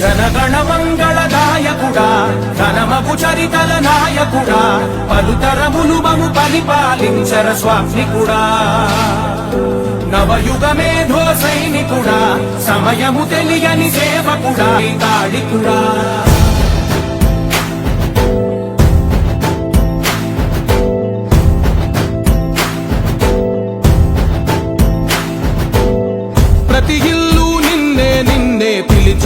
జనగణ మంగళదాయకుడా ధనమపు చరితల నాయకుడా పలుతరములు మము పరిపాలించర స్వామికుడా నవయుగ మేధో సైనికుడా సమయము తెలియని సేవకుడా తాళికుడా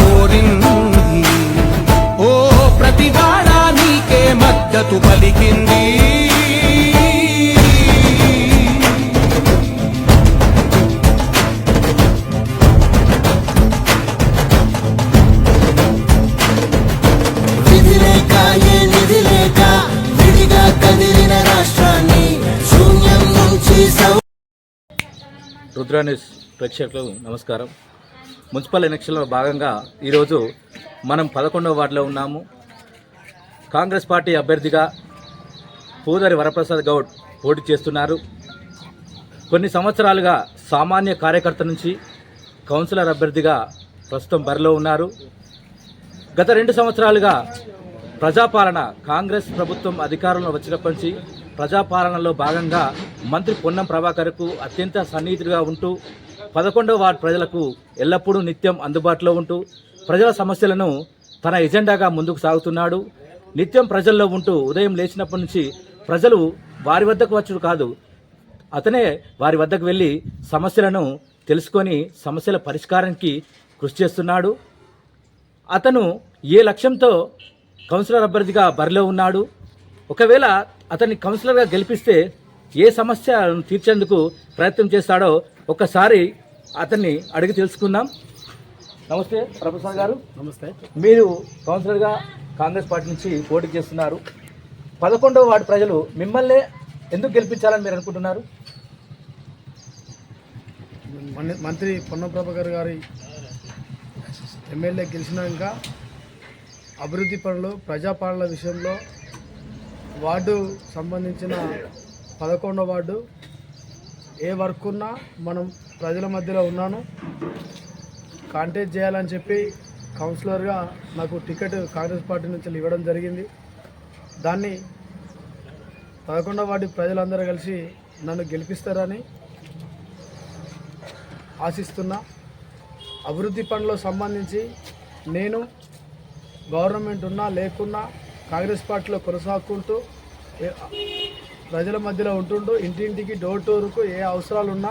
కోరింది. ఓ ప్రతి వాడ నీకే మద్దతు పలికింది. విధి లేక ఏ నిధి లేక విడిగా కదిలిన రాష్ట్రాన్ని శూన్యం నుంచి సౌ రుద్ర న్యూస్ ప్రేక్షకులకు నమస్కారం. మున్సిపల్ ఎలక్షన్లో భాగంగా ఈరోజు మనం పదకొండవ వార్డులో ఉన్నాము. కాంగ్రెస్ పార్టీ అభ్యర్థిగా పూదరి వరప్రసాద్ గౌడ్ పోటీ చేస్తున్నారు. కొన్ని సంవత్సరాలుగా సామాన్య కార్యకర్త నుంచి కౌన్సిలర్ అభ్యర్థిగా ప్రస్తుతం బరిలో ఉన్నారు. గత రెండు సంవత్సరాలుగా ప్రజాపాలన కాంగ్రెస్ ప్రభుత్వం అధికారంలో వచ్చినప్పటి నుంచి ప్రజాపాలనలో భాగంగా మంత్రి పొన్నం ప్రభాకర్కు అత్యంత సన్నిహితుడిగా ఉంటూ పదకొండవ వార్డు ప్రజలకు ఎల్లప్పుడూ నిత్యం అందుబాటులో ఉంటూ ప్రజల సమస్యలను తన ఎజెండాగా ముందుకు సాగుతున్నాడు. నిత్యం ప్రజల్లో ఉంటూ ఉదయం లేచినప్పటి నుంచి ప్రజలు వారి వద్దకు వచ్చుడు కాదు. అతనే వారి వద్దకు వెళ్ళి సమస్యలను తెలుసుకొని సమస్యల పరిష్కారానికి కృషి చేస్తున్నాడు. అతను ఏ లక్ష్యంతో కౌన్సిలర్ అభ్యర్థిగా బరిలో ఉన్నాడు? ఒకవేళ అతన్ని కౌన్సిలర్గా గెలిపిస్తే ఏ సమస్యను తీర్చేందుకు ప్రయత్నం చేస్తాడో ఒక్కసారి అతన్ని అడిగి తెలుసుకుందాం. నమస్తే ప్రొఫెసర్ గారు. నమస్తే. మీరు కౌన్సిలర్గా కాంగ్రెస్ పార్టీ నుంచి పోటీ చేస్తున్నారు. పదకొండవ వార్డు ప్రజలు మిమ్మల్ని ఎందుకు గెలిపించాలని మీరు అనుకుంటున్నారు? మన- మంత్రి పొన్నం ప్రభాకర్ గారి ఎమ్మెల్యే గెలిచినాక అభివృద్ధి పనులు ప్రజాపాలన విషయంలో వార్డు సంబంధించిన పదకొండవ వార్డు ఏ వర్క్ ఉన్నా మనం ప్రజల మధ్యలో ఉన్నాను. కాంటాక్ట్ చేయాలని చెప్పి కౌన్సిలర్గా నాకు టికెట్ కాంగ్రెస్ పార్టీ నుంచి ఇవ్వడం జరిగింది. దాన్ని పదకొండవ వాటి ప్రజలందరూ కలిసి నన్ను గెలిపిస్తారని ఆశిస్తున్నా. అభివృద్ధి పనులకు సంబంధించి నేను గవర్నమెంట్ ఉన్నా లేకున్నా కాంగ్రెస్ పార్టీలో కొనసాగుకుంటూ ప్రజల మధ్యలో ఉంటుంటూ ఇంటింటికి డోర్ డోర్కు ఏ అవసరాలు ఉన్నా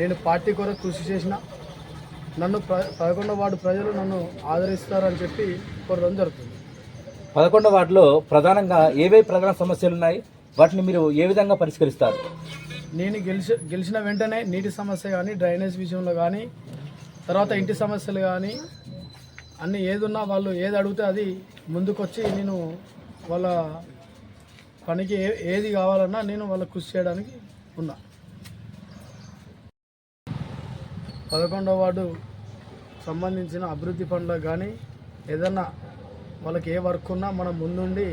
నేను పార్టీ కొరకు కృషి చేసిన. నన్ను ప్ర పదకొండవ వార్డు ప్రజలు నన్ను ఆదరిస్తారని చెప్పి కోరడం జరుగుతుంది. పదకొండవ వార్డులో ప్రధానంగా ఏవే ప్రధాన సమస్యలు ఉన్నాయి వాటిని మీరు ఏ విధంగా పరిష్కరిస్తారు? నేను గెలిచి గెలిచిన వెంటనే నీటి సమస్య కానీ డ్రైనేజ్ విషయంలో కానీ తర్వాత ఇంటి సమస్యలు కానీ అన్ని ఏది ఉన్నా వాళ్ళు ఏది అడిగితే అది ముందుకొచ్చి నేను వాళ్ళ పనికి ఏ ఏది కావాలన్నా నేను వాళ్ళ కృషి చేయడానికి ఉన్నా. పదకొండవ వార్డు సంబంధించిన అభివృద్ధి పనులకు కానీ ఏదన్నా వాళ్ళకి ఏ వర్క్ ఉన్నా మనం ముందుండి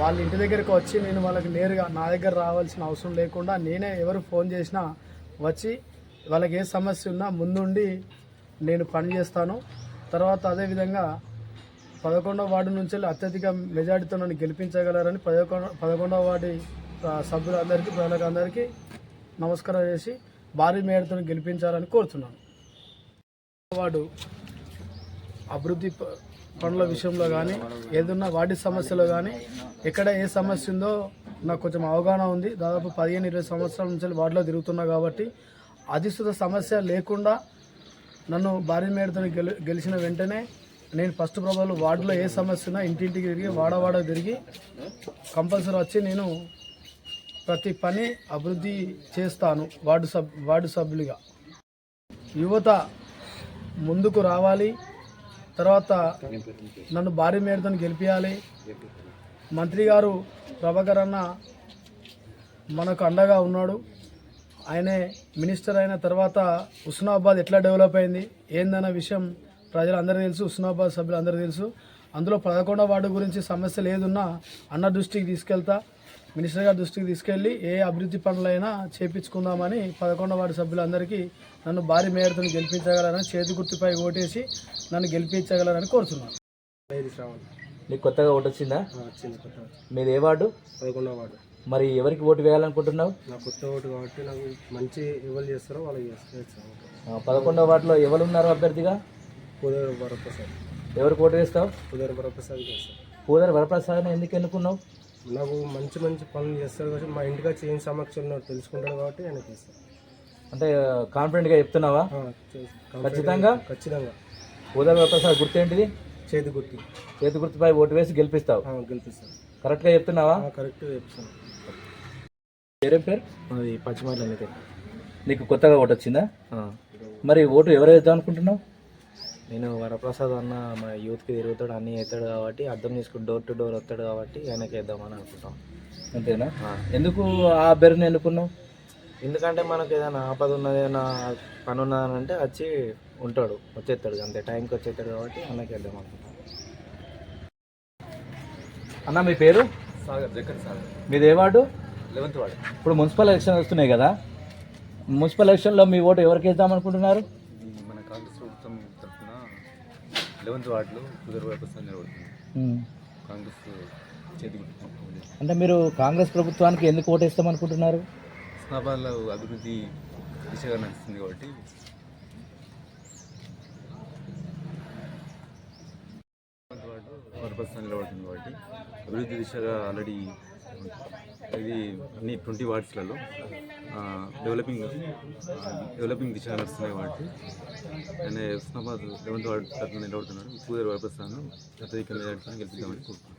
వాళ్ళ ఇంటి దగ్గరికి వచ్చి నేను వాళ్ళకి నేరుగా నా దగ్గర రావాల్సిన అవసరం లేకుండా నేనే ఎవరు ఫోన్ చేసినా వచ్చి వాళ్ళకి ఏ సమస్య ఉన్నా ముందుండి నేను పని చేస్తాను. తర్వాత అదేవిధంగా పదకొండవ వార్డు నుంచి అత్యధిక మెజార్టీతో నన్ను గెలిపించగలరని పదకొండ పదకొండవ వార్డు సభ్యులందరికీ ప్రజలందరికీ నమస్కారం చేసి భారీ మేడతో గెలిపించాలని కోరుతున్నాను. వాడు అభివృద్ధి పనుల విషయంలో కానీ ఏదన్నా వాటి సమస్యలో కానీ ఎక్కడ ఏ సమస్య ఉందో నాకు కొంచెం అవగాహన ఉంది. దాదాపు పదిహేను ఇరవై సంవత్సరాల నుంచి వార్డులో తిరుగుతున్నా కాబట్టి అధిష్ఠిత సమస్య లేకుండా నన్ను భారీ మేడతో గెలి గెలిచిన వెంటనే నేను ఫస్ట్ ప్రభావం వార్డులో ఏ సమస్య ఉన్నా ఇంటింటికి తిరిగి వాడవాడ తిరిగి కంపల్సరీ వచ్చి నేను ప్రతి పని అభివృద్ధి చేస్తాను వార్డు సబ్ వార్డు సభ్యులుగా. యువత ముందుకు రావాలి తర్వాత నన్ను భారీ మేరతో గెలిపించాలి మంత్రి గారు ప్రభాకర్ అన్న మనకు అండగా ఉన్నాడు. ఆయనే మినిస్టర్ అయిన తర్వాత హుస్నాబాద్ ఎట్లా డెవలప్ అయింది ఏందన్న విషయం ప్రజలందరికీ తెలుసు హుస్నాబాద్ సభ్యులందరికీ తెలుసు. అందులో పదకొండవ వార్డు గురించి సమస్యలు ఏదున్నా అన్న దృష్టికి తీసుకెళ్తా. మినిస్టర్ గారి దృష్టికి తీసుకెళ్ళి ఏ అభివృద్ధి పనులైనా చేపించుకుందామని పదకొండవ వార్డు సభ్యులందరికీ నన్ను భారీ మేరతో గెలిపించగలరని చేతి గుర్తుపై ఓటేసి నన్ను గెలిపించగలరని కోరుతున్నాను నీకు కొత్తగా ఓటు వచ్చిందా? మీది ఏ వార్డు? పదకొండవ వార్డు. మరి ఎవరికి ఓటు వేయాలనుకుంటున్నావు? నా కొత్త ఓటు కాబట్టి నాకు మంచి ఎవరు చేస్తారో వాళ్ళకి చేస్తాను. ఆ, పదకొండవ వార్డులో ఎవరు ఉన్నారు అభ్యర్థిగా? కుదర వరప్రసాద్. ఎవరికి ఓటు వేస్తావు కుదర వరప్రసాద్ చేస్తాను పూదర్ వరప్రసాద్ని ఎందుకు ఎన్నుకున్నావు? నాకు మంచి మంచి పనులు చేస్తాడు కాబట్టి మా ఇంటిగా చేంజ్ సమక్షంలో తెలుసుకుంటాడు కాబట్టి ఆయనకి ఇస్తాను అంటే కాన్ఫిడెంట్గా చెప్తున్నావా? ఖచ్చితంగా? ఖచ్చితంగా. పూదర్ వరప్రసాద్ గుర్తేంటిది? చేతి గుర్తి. చేతి గుర్తుపై ఓటు వేసి గెలిపిస్తావు. ఆ, గెలిపిస్తాను కరెక్ట్గా చెప్తున్నావా? ఆ, కరెక్ట్గా చెప్తాను పేరేం పేరు? అది పచ్చిమాటలు అనేది నీకు కొత్తగా ఓటు వచ్చిందా మరి ఓటు ఎవరు వేద్దాం అనుకుంటున్నావు? నేను వరప్రసాద్ అన్న మా యూత్కి తిరుగుతాడు అన్నీ అవుతాడు కాబట్టి అర్థం చేసుకుని డోర్ టు డోర్ వస్తాడు కాబట్టి ఆయనకి వేద్దామని అనుకుంటాం అంతేనా? ఎందుకు ఆ అభ్యర్థిని ఎన్నుకున్నావు? ఎందుకంటే మనకు ఏదైనా ఆపద ఉన్నది ఏదైనా పని ఉన్నదని అంటే వచ్చి ఉంటాడు వచ్చేస్తాడు అంతే. టైంకి వచ్చేస్తాడు కాబట్టి అన్నకి వెళ్దాం అనుకుంటాం అన్న మీ పేరు? సాగర్ జక్కర్ సాగర్. మీది ఏ వార్డు? లెవెంత్ వాడు ఇప్పుడు మున్సిపల్ ఎలక్షన్ వస్తున్నాయి కదా మున్సిపల్ ఎలక్షన్లో మీ ఓటు ఎవరికి వేద్దాం అనుకుంటున్నారు ఇది మన కాంగ్రెస్ ప్రభుత్వం తరఫున లెవెంత్ వార్డులో కుదురు వైపస్థాన్ని నిలబడుతుంది కాంగ్రెస్ చేతి అంటే మీరు కాంగ్రెస్ ప్రభుత్వానికి ఎందుకు ఓటు వేస్తాం అనుకుంటున్నారు? స్నాబాద్లో అభివృద్ధి దిశగా నడుస్తుంది కాబట్టి. నిలబడుతుంది కాబట్టి. అభివృద్ధి దిశగా ఆల్రెడీ ఇది అన్ని ట్వంటీ వార్డ్స్లలో డెవలపింగ్ డెవలపింగ్ దిశ నడుస్తున్నాయి వాటి ఆయన ఉస్నాబాద్ లెవెంత్ వార్డు తరఫున నిలబడుతున్నాడు. పూదర్ వైపస్థానం అత్యధిక మెజార్టీతో గెలిపిద్దామని కోరుతున్నాను